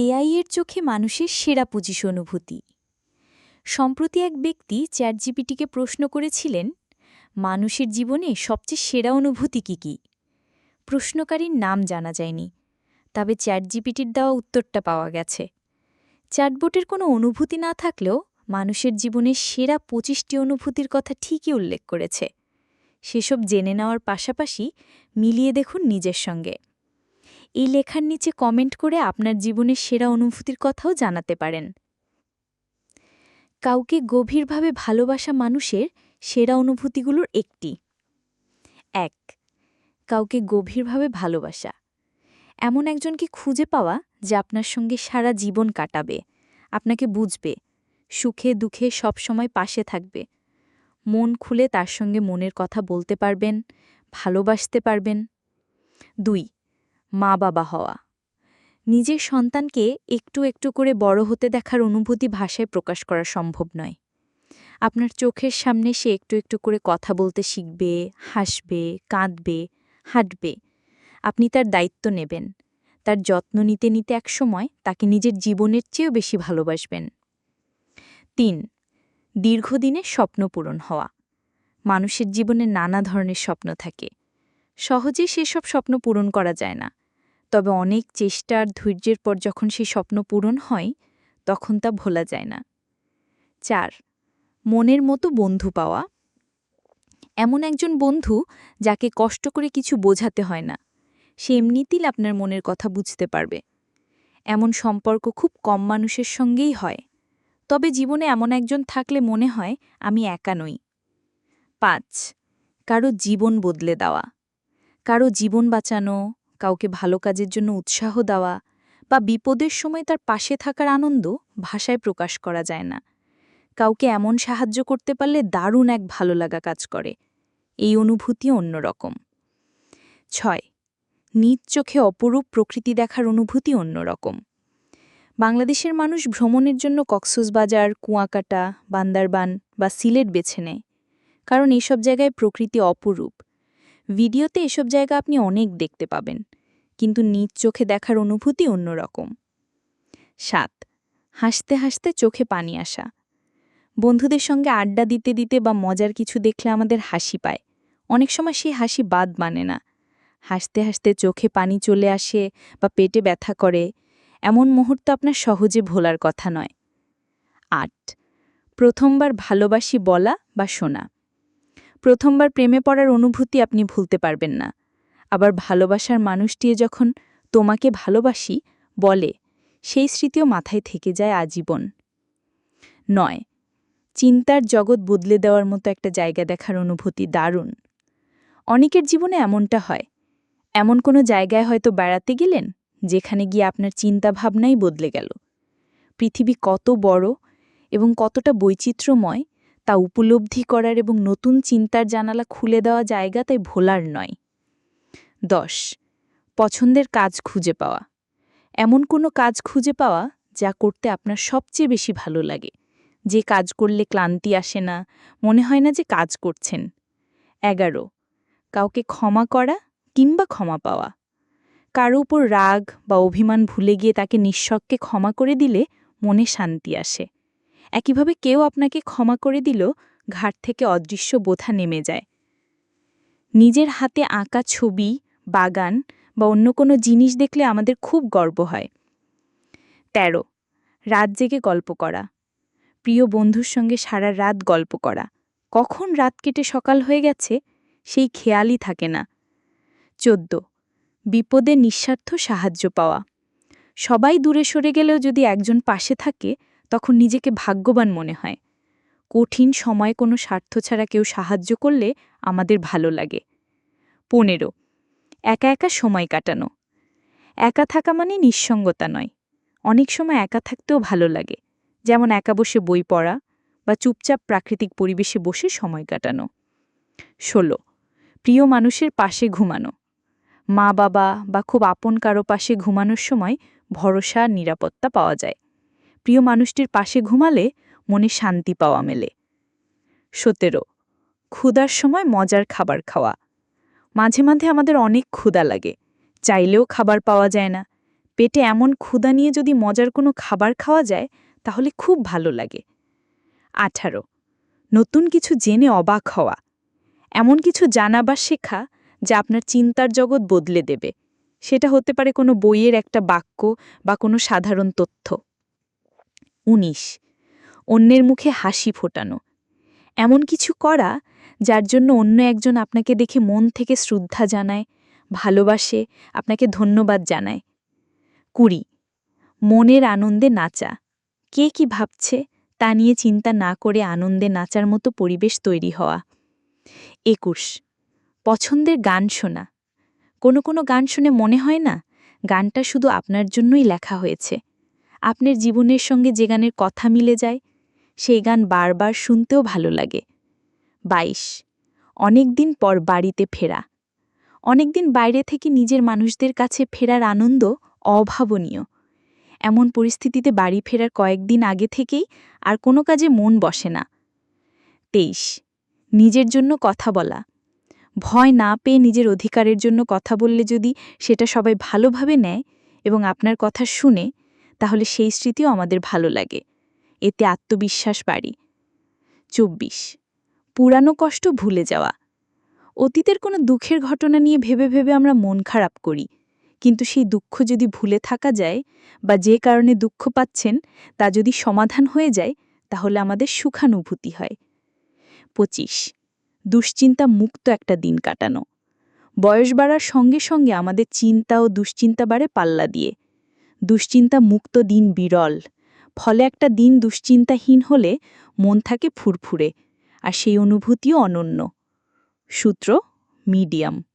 AI এর চোখে মানুষের সেরা পঁচিশ অনুভূতি। সম্প্রতি এক ব্যক্তি চ্যাটজিপিটিকে প্রশ্ন করেছিলেন, মানুষের জীবনে সবচেয়ে সেরা অনুভূতি কী কী? প্রশ্নকারীর নাম জানা যায়নি, তবে চ্যাটজিপিটির দেওয়া উত্তরটা পাওয়া গেছে। চ্যাটবোটের কোনো অনুভূতি না থাকলেও মানুষের জীবনের সেরা পঁচিশটি অনুভূতির কথা ঠিকই উল্লেখ করেছে। সেসব জেনে নেওয়ার পাশাপাশি মিলিয়ে দেখুন নিজের সঙ্গে। এই লেখার নিচে কমেন্ট করে আপনার জীবনের সেরা অনুভূতির কথাও জানাতে পারেন। কাউকে গভীরভাবে ভালোবাসা মানুষের সেরা অনুভূতিগুলোর একটি। এক, কাউকে গভীরভাবে ভালোবাসা। এমন একজনকে খুঁজে পাওয়া যে আপনার সঙ্গে সারা জীবন কাটাবে, আপনাকে বুঝবে, সুখে দুঃখে সবসময় পাশে থাকবে। মন খুলে তার সঙ্গে মনের কথা বলতে পারবেন, ভালোবাসতে পারবেন। দুই মা বাবা হওয়া। নিজের সন্তানকে একটু একটু করে বড় হতে দেখার অনুভূতি ভাষায় প্রকাশ করা সম্ভব নয়। আপনার চোখের সামনে সে একটু একটু করে কথা বলতে শিখবে, হাসবে, কাঁদবে, হাঁটবে। আপনি তার দায়িত্ব নেবেন। তার যত্ন নিতে নিতে একসময় তাকে নিজের জীবনের চেয়েও বেশি ভালোবাসবেন। তিন, দীর্ঘদিনের স্বপ্ন পূরণ হওয়া। মানুষের জীবনে নানা ধরনের স্বপ্ন থাকে। সহজে সেসব স্বপ্ন পূরণ করা যায় না। তবে অনেক চেষ্টা আর ধৈর্যের পর যখন সেই স্বপ্ন পূরণ হয়, তখন তা ভোলা যায় না। চার, মনের মতো বন্ধু পাওয়া। এমন একজন বন্ধু যাকে কষ্ট করে কিছু বোঝাতে হয় না। সে এমনিতেই আপনার মনের কথা বুঝতে পারবে। এমন সম্পর্ক খুব কম মানুষের সঙ্গেই হয়। তবে জীবনে এমন একজন থাকলে মনে হয়, আমি একা নই। পাঁচ, কারও জীবন বদলে দেওয়া। কারও জীবন বাঁচানো, কাউকে ভালো কাজের জন্য উৎসাহ দেওয়া বা বিপদের সময় তার পাশে থাকার আনন্দ ভাষায় প্রকাশ করা যায় না। কাউকে এমন সাহায্য করতে পারলে দারুণ এক ভালো লাগা কাজ করে। এই অনুভূতি অন্যরকম। ছয়, নিজ চোখে অপরূপ প্রকৃতি দেখার অনুভূতি অন্যরকম। বাংলাদেশের মানুষ ভ্রমণের জন্য কক্সবাজার, কুয়াকাটা, বান্দারবান বা সিলেট বেছে নেয়। কারণ এসব জায়গায় প্রকৃতি অপরূপ। ভিডিওতে এসব জায়গা আপনি অনেক দেখতে পাবেন, কিন্তু নিজ চোখে দেখার অনুভূতি অন্যরকম। সাত, হাসতে হাসতে চোখে পানি আসা। বন্ধুদের সঙ্গে আড্ডা দিতে দিতে বা মজার কিছু দেখলে আমাদের হাসি পায়। অনেক সময় সেই হাসি বাদ মানে না। হাসতে হাসতে চোখে পানি চলে আসে বা পেটে ব্যথা করে, এমন মুহূর্ত আপনার সহজে ভোলার কথা নয়। আট, প্রথমবার ভালোবাসি বলা বা শোনা। প্রথমবার প্রেমে পড়ার অনুভূতি আপনি ভুলতে পারবেন না। আবার ভালোবাসার মানুষটিয়ে যখন তোমাকে ভালোবাসি, বলে, সেই স্মৃতিও মাথায় থেকে যায় আজীবন। নয়, চিন্তার জগৎ বদলে দেওয়ার মতো একটা জায়গা দেখার অনুভূতি দারুণ। অনেকের জীবনে এমনটা হয়, এমন কোনো জায়গায় হয়তো বেড়াতে গেলেন, যেখানে গিয়ে আপনার চিন্তা ভাবনাই বদলে গেল। পৃথিবী কত বড় এবং কতটা বৈচিত্র্যময় তা উপলব্ধি করার এবং নতুন চিন্তার জানালা খুলে দেওয়া জায়গা তাই ভোলার নয়। দশ। পছন্দের কাজ খুঁজে পাওয়া। এমন কোনো কাজ খুঁজে পাওয়া যা করতে আপনার সবচেয়ে বেশি ভালো লাগে। যে কাজ করলে ক্লান্তি আসে না, মনে হয় না যে কাজ করছেন। এগারো। কাউকে ক্ষমা করা কিংবা ক্ষমা পাওয়া। কারও উপর রাগ বা অভিমান ভুলে গিয়ে তাকে নিঃশককে ক্ষমা করে দিলে মনে শান্তি আসে। একইভাবে কেউ আপনাকে ক্ষমা করে দিল ঘাট থেকে অদৃশ্য বোথা নেমে যায়। নিজের হাতে আঁকা ছবি, বাগান বা অন্য কোনো জিনিস দেখলে আমাদের খুব গর্ব হয়। ১৩ রাত জেগে গল্প করা। প্রিয় বন্ধুর সঙ্গে সারা রাত গল্প করা। কখন রাত কেটে সকাল হয়ে গেছে সেই খেয়ালই থাকে না। চোদ্দ, বিপদে নিঃস্বার্থ সাহায্য পাওয়া। সবাই দূরে সরে গেলেও যদি একজন পাশে থাকে তখন নিজেকে ভাগ্যবান মনে হয়। কঠিন সময়ে কোনো স্বার্থ ছাড়া কেউ সাহায্য করলে আমাদের ভালো লাগে। পনেরো, একা একা সময় কাটানো। একা থাকা মানে নিঃসঙ্গতা নয়। অনেক সময় একা থাকতেও ভালো লাগে। যেমন একা বসে বই পড়া বা চুপচাপ প্রাকৃতিক পরিবেশে বসে সময় কাটানো। ষোলো, প্রিয় মানুষের পাশে ঘুমানো। মা বাবা বা খুব আপন কারও পাশে ঘুমানোর সময় ভরসা নিরাপত্তা পাওয়া যায়। প্রিয় মানুষটির পাশে ঘুমালে মনে শান্তি পাওয়া মেলে। সতেরো, ক্ষুধার সময় মজার খাবার খাওয়া। মাঝে মাঝে আমাদের অনেক ক্ষুধা লাগে, চাইলেও খাবার পাওয়া যায় না। পেটে এমন ক্ষুধা নিয়ে যদি মজার কোনো খাবার খাওয়া যায়, তাহলে খুব ভালো লাগে। আঠারো, নতুন কিছু জেনে অবাক হওয়া। এমন কিছু জানা বা শেখা যা আপনার চিন্তার জগৎ বদলে দেবে। সেটা হতে পারে কোনো বইয়ের একটা বাক্য বা কোনো সাধারণ তথ্য। ১৯ অন্যের মুখে হাসি ফোটানো। এমন কিছু করা যার জন্য অন্য একজন আপনাকে দেখে মন থেকে শ্রদ্ধা জানায়, ভালোবাসে, আপনাকে ধন্যবাদ জানায়। কুড়ি। মনের আনন্দে নাচা। কে কি ভাবছে তা নিয়ে চিন্তা না করে আনন্দে নাচার মতো পরিবেশ তৈরি হওয়া। একুশ। পছন্দের গান শোনা। কোনো কোনো গান শুনে মনে হয় না, গানটা শুধু আপনার জন্যই লেখা হয়েছে। আপনার জীবনের সঙ্গে যে গানের কথা মিলে যায়, সেই গান বারবার শুনতেও ভালো লাগে। ২২ অনেক দিন পর বাড়িতে ফেরা। অনেকদিন বাইরে থেকে নিজের মানুষদের কাছে ফেরার আনন্দ অভাবনীয়। এমন পরিস্থিতিতে বাড়ি ফেরার কয়েকদিন আগে থেকেই আর কোনো কাজে মন বসে না। তেইশ, নিজের জন্য কথা বলা। ভয় না পেয়ে নিজের অধিকারের জন্য কথা বললে যদি সেটা সবাই ভালোভাবে নেয় এবং আপনার কথা শুনে তাহলে সেই স্মৃতিও আমাদের ভালো লাগে। এতে আত্মবিশ্বাস বাড়ি। চব্বিশ। পুরানো কষ্ট ভুলে যাওয়া। অতীতের কোনো দুঃখের ঘটনা নিয়ে ভেবে ভেবে আমরা মন খারাপ করি। কিন্তু সেই দুঃখ যদি ভুলে থাকা যায় বা যে কারণে দুঃখ পাচ্ছেন তা যদি সমাধান হয়ে যায়, তাহলে আমাদের সুখানুভূতি হয়। পঁচিশ। দুশ্চিন্তা মুক্ত একটা দিন কাটানো। বয়স বাড়ার সঙ্গে সঙ্গে আমাদের চিন্তা ও দুশ্চিন্তা বাড়ে পাল্লা দিয়ে। দুশ্চিন্তা মুক্ত দিন বিরল। ফলে একটা দিন দুশ্চিন্তাহীন হলে মন থাকে ফুরফুরে, আর সেই অনুভূতিও অনন্য। সূত্র, মিডিয়াম।